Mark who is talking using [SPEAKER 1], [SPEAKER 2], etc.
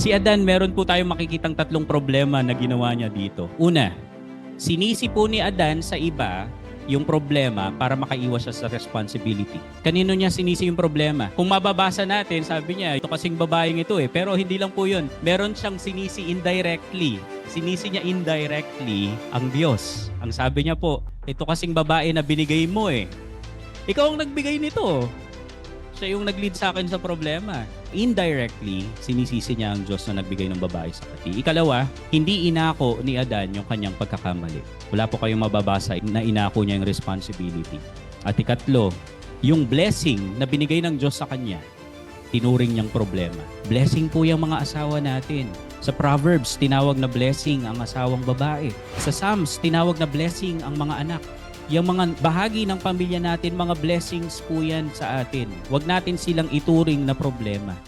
[SPEAKER 1] Si Adan, meron po tayong makikitang tatlong problema na ginawa niya dito. Una, sinisi po ni Adan sa iba yung problema para makaiwas siya sa responsibility. Kanino niya sinisi yung problema? Kung mababasa natin, sabi niya, ito kasing babaeng ito eh. Pero hindi lang po yun. Meron siyang sinisi indirectly. Sinisi niya indirectly ang Diyos. Ang sabi niya po, ito kasing babae na binigay mo eh. Ikaw ang nagbigay nito. Siya yung nag-lead sa akin sa problema. Indirectly, sinisisi niya ang Diyos na nagbigay ng babae sa kati. Ikalawa, hindi inako ni Adan yung kanyang pagkakamali. Wala po kayong mababasa na inako niya yung responsibility. At ikatlo, yung blessing na binigay ng Diyos sa kanya, tinuring niyang problema. Blessing po yung mga asawa natin. Sa Proverbs, tinawag na blessing ang asawang babae. Sa Psalms, tinawag na blessing ang mga anak. Yung mga bahagi ng pamilya natin, mga blessings po yan sa atin. Huwag natin silang ituring na problema.